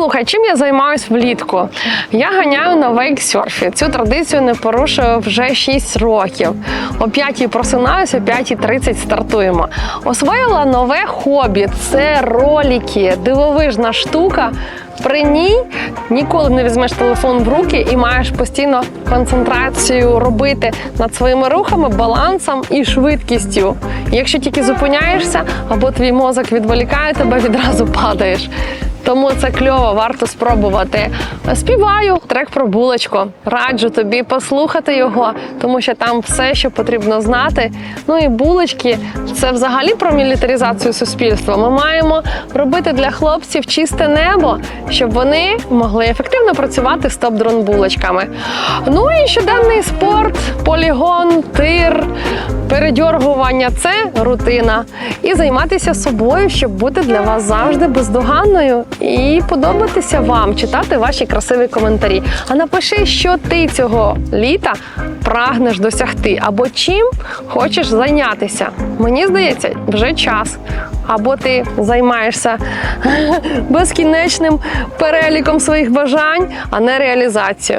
Слухай, чим я займаюсь влітку? Я ганяю на вейксерфі. Цю традицію не порушую вже 6 років. О 5 просинаюся, о 5.30 стартуємо. Освоїла нове хобі це ролики, дивовижна штука. При ній ніколи не візьмеш телефон в руки і маєш постійно концентрацію робити над своїми рухами, балансом і швидкістю. Якщо тільки зупиняєшся або твій мозок відволікає тебе, відразу падаєш. Тому це кльово, варто спробувати. Співаю трек про булочку. Раджу тобі послухати його, тому що там все, що потрібно знати. Ну і булочки це взагалі про мілітаризацію суспільства. Ми маємо робити для хлопців чисте небо, щоб вони могли ефективно працювати з топ-дрон булочками. Ну і щоденний спорт, полігон, тир, передьоргування це рутина. І займатися собою, щоб бути для вас завжди бездоганною і подобатися вам, читати ваші красиві коментарі. А напиши, що ти цього літа прагнеш досягти, або чим хочеш зайнятися. Мені здається, вже час. Або ти займаєшся безкінечним переліком своїх бажань, а не реалізацією.